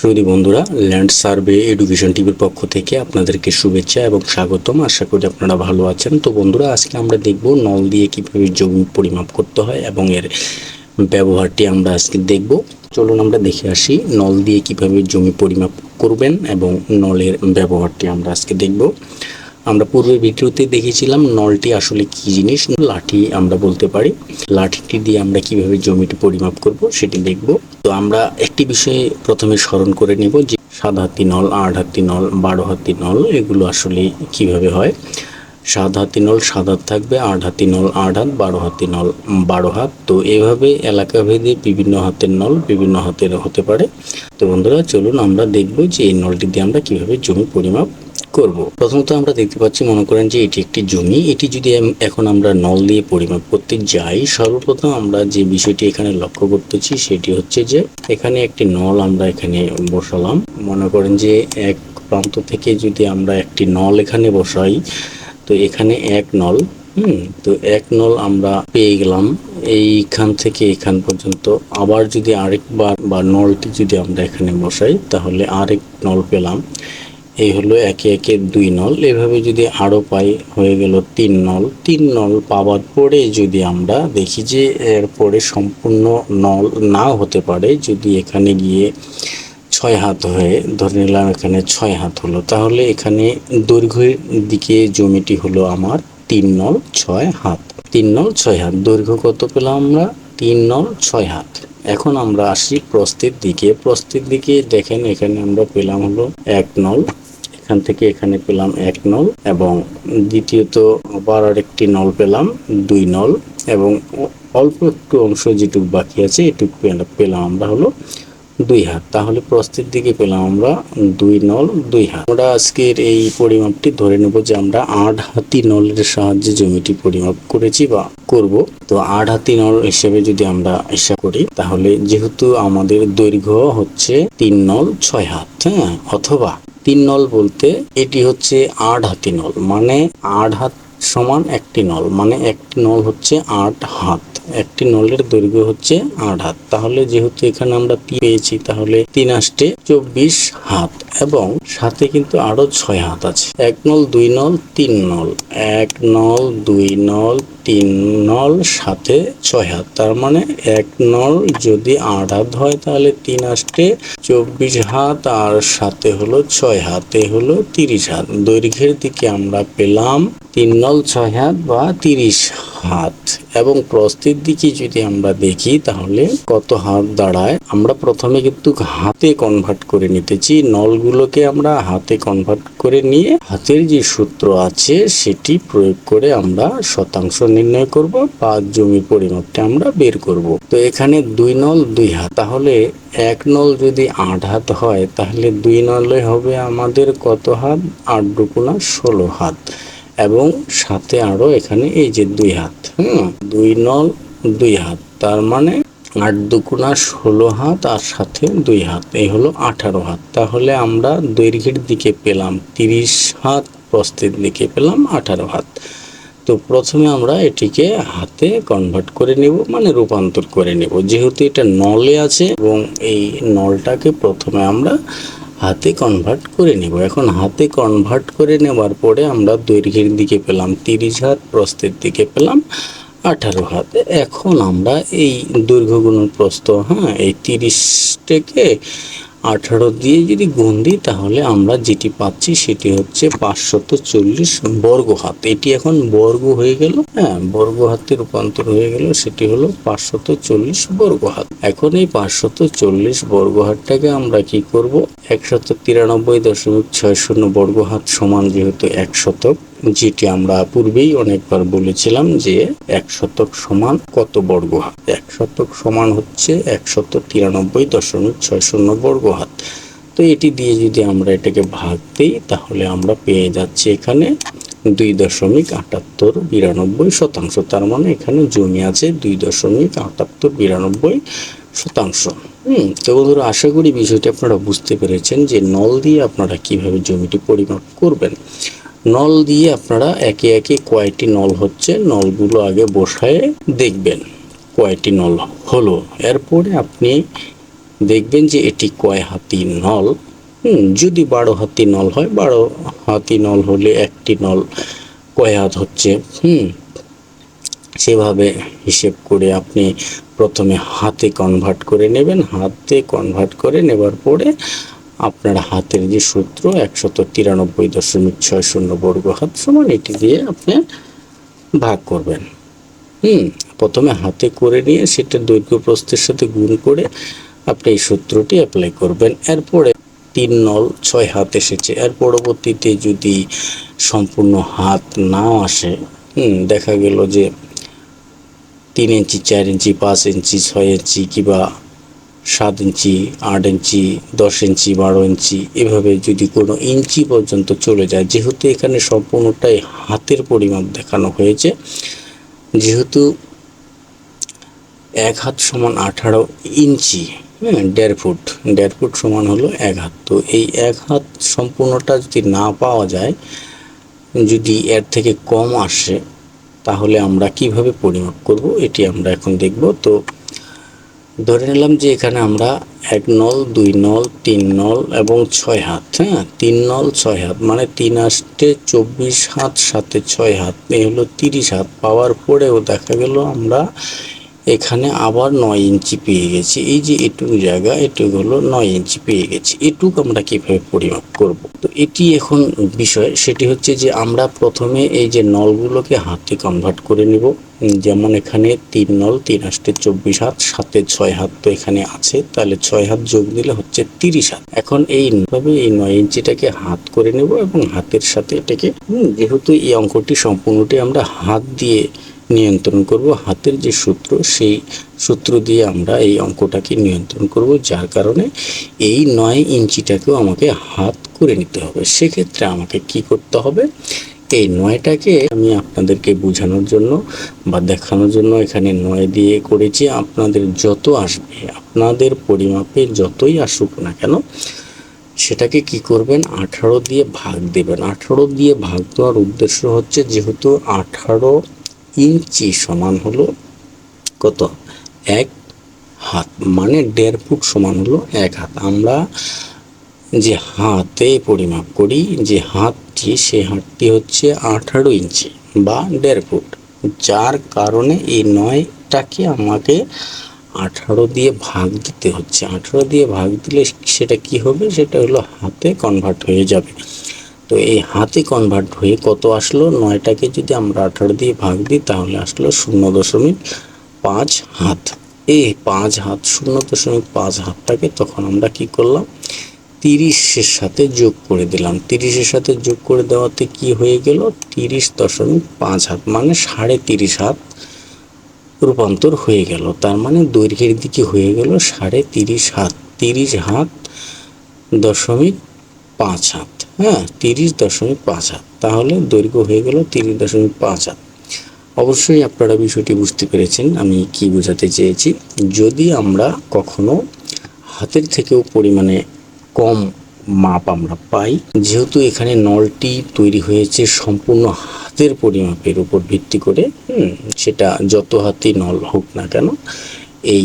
সুদী বন্ধুরা, land survey education টিভির পক্ষ থেকে আপনাদেরকে শুভেচ্ছা এবং স্বাগতম। আশা করি আপনারা ভালো আছেন। তো বন্ধুরা, আজকে আমরা দেখব নল দিয়ে কীভাবে জমি পরিমাপ করতে হয় এবং এর ব্যবহারটি আমরা আজকে দেখব। চলুন আমরা দেখে আসি নল দিয়ে কীভাবে জমি পরিমাপ করবেন এবং নলের ব্যবহারটি আমরা আজকে দেখব। আমরা পূর্বের ভিডিওতে দেখেছিলাম নলটি আসলে কি জিনিস, লাঠি আমরা বলতে পারি। লাঠিটি দিয়ে আমরা কীভাবে জমিটি পরিমাপ করব সেটি দেখব। তো আমরা একটি বিষয়ে প্রথমে স্মরণ করে নেব যে সাত হাতি নল, আট হাতি নল, বারো হাতি নল, এগুলো আসলে কীভাবে হয়? সাত হাতি নল সাত হাত থাকবে, আট হাতি নল আট হাত, বারো হাতি নল বারো হাত। তো এভাবে এলাকা ভেদে বিভিন্ন হাতের নল বিভিন্ন হাতের হতে পারে। তো বন্ধুরা, চলুন আমরা দেখব যে এই নলটি দিয়ে আমরা কীভাবে জমি পরিমাপ করব। প্রথমত আমরা দেখতে পাচ্ছি, মনে করেন যে এটি একটি জমি। এটি যদি এখন আমরা নল দিয়ে পরিমাপ করতে যাই, সর্বপ্রথম আমরা যে বিষয়টি এখানে লক্ষ্য করতেছি সেটি হচ্ছে যে এখানে একটি নল আমরা এখানে বসালাম। মনে করেন যে এক প্রান্ত থেকে যদি আমরা একটি নল এখানে বসাই, তো এখানে এক নল, হুম, তো এক নল আমরা পেয়ে গেলাম। এইখান থেকে এখান পর্যন্ত আবার যদি আরেকবার বা নলটি যদি আমরা এখানে বসাই, তাহলে আরেক নল পেলাম। এই হলো একে একে দুই নল। এভাবে যদি আরও পাই হয়ে গেল তিন নল। তিন নল পাওয়ার পরে যদি আমরা দেখি যে এরপরে সম্পূর্ণ নল না হতে পারে, যদি এখানে গিয়ে ছয় হাত হয়ে ধরে নিলাম এখানে ছয় হাত হলো, তাহলে এখানে দৈর্ঘ্যের দিকে জমিটি হলো আমার তিন নল ছয় হাত। তিন নল ছয় হাত, দৈর্ঘ্য কত পেলাম আমরা? তিন নল ছয় হাত। এখন আমরা আসি প্রস্থের দিকে। প্রস্থের দিকে দেখেন এখানে আমরা পেলাম হলো এক নল এখান থেকে এখানে পেলাম এক নল এবং দ্বিতীয়ত আবার আরেকটি নল পেলাম দুই নল এবং অল্প একটু অংশ যেটুকু বাকি আছে, এটুকু পেলাম আমরা হলো দুই হাত। তাহলে প্রস্থের দিকে পেলাম আমরা দুই নল, দুই হাত। আমরা আজকের এই পরিমাপটি ধরে নেব যে আমরা আট হাতি নলের সাহায্যে জমিটি পরিমাপ করেছি বা করব। তো আট হাতি নল হিসেবে যদি আমরা হিসাব করি, তাহলে যেহেতু আমাদের দৈর্ঘ্য হচ্ছে তিন নল ছয় হাত হ্যাঁ? অথবা তিন নল বলতে এটি হচ্ছে আট হাতি নল মানে আট হাত সমান একটি নল মানে একটি নল হচ্ছে আট হাত, একটি নলের দৈর্ঘ্য হচ্ছে আট হাত। তাহলে যেহেতু এখানে আমরা পেয়েছি, তাহলে তিন আষ্টে চব্বিশ হাত, এবং সাথে কিন্তু আরও ছয় হাত আছে। এক নল, দুই নল, তিন নল, এক নল, দুই নল তিন নল সাথে ছয় হাত। তার মানে এক নল যদি আট হাত হয় তাহলে তিন আসতে চব্বিশ হাত আর সাথে হলো ছয় হাতে হলো তিরিশ হাত। দৈর্ঘ্যের দিকে আমরা পেলাম তিন নল ছয় হাত বা তিরিশ হাত এবং প্রস্থের দিকে যদি আমরা দেখি, তাহলে কত হাত দাঁড়ায়? আমরা প্রথমে কিন্তু হাতে কনভার্ট করে নিতেছি। নলগুলোকে আমরা হাতে কনভার্ট করে নিয়ে হাতের যে সূত্র আছে, সেটি প্রয়োগ করে আমরা শতাংশ নির্ণয় করব বা জমি পরিমাপটা আমরা বের করব। তো এখানে দুই নল, দুই হাত। তাহলে এক নল যদি আট হাত হয়, তাহলে দুই নলে হবে আমাদের কত হাত? আট দুগুণা ষোলো হাত। এবং সাথে আরও এখানে এই যে দুই হাত, হুম? দুই নল, দুই হাত। তার মানে আট দুগুণা ষোলো হাত আর সাথে দুই হাত। এই হলো আঠারো হাত। তাহলে আমরা দৈর্ঘ্যের দিকে পেলাম তিরিশ হাত, প্রস্থের দিকে পেলাম আঠারো হাত। তো প্রথমে আমরা এটিকে হাতে কনভার্ট করে নেব মানে রূপান্তর করে নেব। যেহেতু এটা নলে আছে এবং এই নলটাকে প্রথমে আমরা হাতে কনভার্ট করে নেব। এখন হাতে কনভার্ট করে নেওয়ার পরে আমরা দৈর্ঘ্যের দিকে পেলাম তিরিশ হাত প্রস্তের দিকে পেলাম আঠারো হাত। এখন আমরা এই দৈর্ঘ্য গুণ প্রস্থ হ্যাঁ এই তিরিশটাকে আঠারো দিয়ে যদি গুণ দিই, তাহলে আমরা যেটি পাচ্ছি সেটি হচ্ছে পাঁচশত চল্লিশ বর্গ হাত। এটি এখন বর্গ হয়ে গেল হ্যাঁ বর্গ হাতে রূপান্তর হয়ে গেল, সেটি হলো পাঁচশত চল্লিশ বর্গ হাত। এখন এই পাঁচশত চল্লিশ বর্গ হাতটাকে আমরা কি করব? একশত তিরানব্বই দশমিক ছয় শূন্য বর্গ হাত সমান যেহেতু এক শতক যেটি আমরা পূর্বেই অনেকবার বলেছিলাম যে এক শতক সমান কত বর্গ হাত? এক শতক সমান হচ্ছে একশত তিরানব্বই দশমিক ছয় শূন্য বর্গ হাত। তো এটি দিয়ে যদি আমরা এটাকে ভাগ দিই, তাহলে আমরা পেয়ে যাচ্ছি এখানে দুই দশমিক আটাত্তর বিরানব্বই শতাংশ। তার মানে এখানে জমি আছে দুই দশমিক আটাত্তর বিরানব্বই শতাংশ। হুম, তো বন্ধুরা, আশা করি বিষয়টি আপনারা বুঝতে পেরেছেন যে নল দিয়ে আপনারা কীভাবে জমিটি পরিমাপ করবেন। নল দিয়ে আপনারা একে একে কয়টি নল হচ্ছে, নলগুলো আগে বসায় দেখবেন কয়টি নল হলো। এরপরে আপনি দেখবেন যে এটি কয় হাতি নল। যদি বারো হাতি নল হয়, বারো হাতি নল হলে একটি নল কয় হাত হচ্ছে? হুম, সেভাবে হিসেব করে আপনি প্রথমে হাতে কনভার্ট করে নেবেন। হাতে কনভার্ট করে নেবার পরে আপনার হাতের যে সূত্র একশত তিরানব্বই দশমিক ছয় শূন্য বর্গ হাত সমান, এটি দিয়ে আপনি ভাগ করবেন। হুম, প্রথমে হাতে করে নিয়ে সেটা দৈর্ঘ্য প্রস্থের সাথে গুণ করে আপনি এই সূত্রটি অ্যাপ্লাই করবেন। এরপরে তিন নল ছয় হাত এসেছে। এর পরবর্তীতে যদি সম্পূর্ণ হাত নাও আসে, হুম, দেখা গেল যে তিন ইঞ্চি, চার ইঞ্চি, পাঁচ ইঞ্চি, ছয় ইঞ্চি কিংবা সাত ইঞ্চি, আট ইঞ্চি, দশ ইঞ্চি, বারো ইঞ্চি, এভাবে যদি কোনো ইঞ্চি পর্যন্ত চলে যায়, যেহেতু এখানে সম্পূর্ণটাই হাতের পরিমাপ দেখানো হয়েছে, যেহেতু এক হাত সমান আঠারো ইঞ্চি হ্যাঁ দেড় ফুট দেড় ফুট সমান হলো এক হাত। তো এই এক হাত সম্পূর্ণটা যদি না পাওয়া যায়, যদি এর থেকে কম আসে, তাহলে আমরা কীভাবে পরিমাপ করব, এটি আমরা এখন দেখব। তো ধরে নিলাম যে এখানে আমরা এক নল, দুই নল, তিন নল এবং ছয় হাত হ্যাঁ? তিন নল, ছয় হাত মানে তিন আসতে চব্বিশ হাত, সাথে ছয় হাত, এই হলো তিরিশ হাত। পাওয়ার পরেও দেখা গেল আমরা এখানে আবার নয় ইঞ্চি পেয়ে গেছি। এই যে এটুকু জায়গা, এটুকু হলো নয় ইঞ্চি পেয়ে গেছি। এটুকু আমরা কীভাবে পরিমাপ করব? তো এটি এখন বিষয়, সেটি হচ্ছে যে আমরা প্রথমে এই যে নলগুলোকে হাতে কনভার্ট করে নিব। যেমন এখানে তিন নল, তিন আষ্টে চব্বিশ হাত সাথে ছয় হাত তো এখানে আছে। তাহলে ছয় হাত যোগ দিলে হচ্ছে তিরিশ হাত। এখন এই ভাবে এই নয় ইঞ্চিটাকে হাত করে নেব এবং হাতের সাথে এটাকে যেহেতু এই অঙ্কটি সম্পূর্ণটি আমরা হাত দিয়ে নিয়ন্ত্রণ করব। হাতের যে সূত্র, সেই সূত্র দিয়ে আমরা এই অঙ্কটাকে নিয়ন্ত্রণ করব, যার কারণে এই নয় ইঞ্চিটাকেও আমাকে হাত করে নিতে হবে। সেক্ষেত্রে আমাকে কি করতে হবে? এই নয়টাকে আমি আপনাদেরকে বোঝানোর জন্য বা দেখানোর জন্য এখানে নয় দিয়ে করেছি। আপনাদের যত আসবে, আপনাদের পরিমাপে যতই আসুক না কেন, সেটাকে কি করবেন? আঠারো দিয়ে ভাগ দেবেন। আঠারো দিয়ে ভাগ দেওয়ার উদ্দেশ্য হচ্ছে যেহেতু আঠারো ইঞ্চি সমান হলো কত? এক হাত মানে দেড় ফুট সমান হলো এক হাত। আমরা যে হাতে পরিমাপ করি, যে হাতটি, সে হাতটি হচ্ছে আঠারো ইঞ্চি বা দেড় ফুট। যার কারণে এই নয়টাকে আমাকে আঠারো দিয়ে ভাগ দিতে হচ্ছে। আঠারো দিয়ে ভাগ দিলে সেটা কি হবে? সেটা হলো হাতে কনভার্ট হয়ে যাবে। তো এই হাতে কনভার্ট হয়ে কত আসলো? নয়টাকে যদি আমরা আঠারো দিয়ে ভাগ দিই, তাহলে আসলো শূন্য দশমিক পাঁচ হাত। এই পাঁচ হাত, শূন্য দশমিক পাঁচ হাতটাকে তখন আমরা কি করলাম? তিরিশের সাথে যোগ করে দিলাম। তিরিশের সাথে যোগ করে দেওয়াতে কি হয়ে গেল? তিরিশ দশমিক পাঁচ হাত মানে সাড়ে তিরিশ হাত রূপান্তর হয়ে গেল। তার মানে দৈর্ঘ্যের দিকে হয়ে গেল সাড়ে তিরিশ হাত। তিরিশ হাত দশমিক পাঁচ হাত হ্যাঁ তিরিশ দশমিক পাঁচ হাত। তাহলে দৈর্ঘ্য হয়ে গেল তিরিশ দশমিক পাঁচ হাত। অবশ্যই আপনারা বিষয়টি বুঝতে পেরেছেন, আমি কি বোঝাতে চেয়েছি। যদি আমরা কখনো হাতের থেকেও পরিমাণে কম মাপ আমরা পাই, যেহেতু এখানে নলটি তৈরি হয়েছে সম্পূর্ণ হাতের পরিমাপের উপর ভিত্তি করে সেটা যত হাতি নল হোক না কেন, এই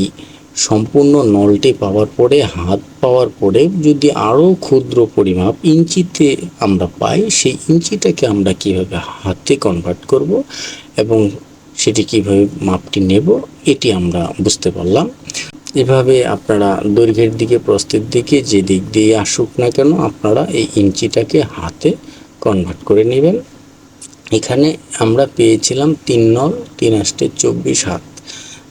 সম্পূর্ণ নলটি পাওয়ার পরে, হাত পাওয়ার পরে যদি আরও ক্ষুদ্র পরিমাপ ইঞ্চিতে আমরা পাই, সেই ইঞ্চিটাকে আমরা কীভাবে হাতে কনভার্ট করব এবং সেটি কীভাবে মাপটি নেব, এটি আমরা বুঝতে পারলাম। এভাবে আপনারা দৈর্ঘ্যের দিকে, প্রস্থের দিকে যে দিক দিয়ে আসুক না কেন, আপনারা এই ইঞ্চিটাকে হাতে কনভার্ট করে নেবেন। এখানে আমরা পেয়েছিলাম তিন নল, তিন আষ্টে চব্বিশ হাত,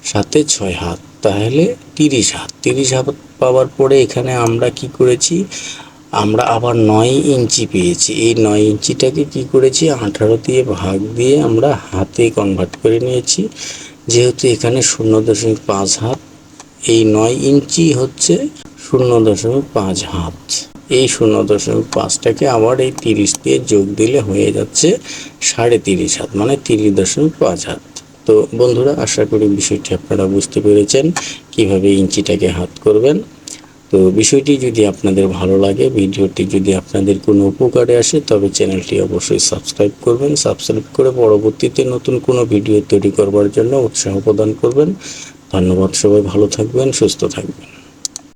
সাথে ছয় হাত। তাহলে তিরিশ হাত। তিরিশ হাত পাওয়ার পরে এখানে আমরা কি করেছি? আমরা আবার নয় ইঞ্চি পেয়েছি। এই নয় ইঞ্চিটাকে কি করেছি? আঠারো দিয়ে ভাগ দিয়ে আমরা হাতে কনভার্ট করে নিয়েছি। যেহেতু এখানে শূন্য দশমিক পাঁচ হাত, এই নয় ইঞ্চি হচ্ছে শূন্য দশমিক পাঁচ হাত। এই শূন্য দশমিক পাঁচটাকে আবার এই তিরিশ দিয়ে যোগ দিলে হয়ে যাচ্ছে সাড়ে তিরিশ হাত মানে তিরিশ দশমিক পাঁচ হাত। তো বন্ধুরা, আশা করি বিষয়টি আপনারা বুঝতে পেরেছেন, কীভাবে ইঞ্চিটাকে হাত করবেন। তো বিষয়টি যদি আপনাদের ভালো লাগে, ভিডিওটি যদি আপনাদের কোনো উপকারে আসে, তবে চ্যানেলটি অবশ্যই সাবস্ক্রাইব করবেন, সাবস্ক্রাইব করে পরবর্তীতে নতুন কোনো ভিডিও তৈরি করবার জন্য উৎসাহ প্রদান করবেন। ধন্যবাদ সবাই, ভালো থাকবেন, সুস্থ থাকবেন।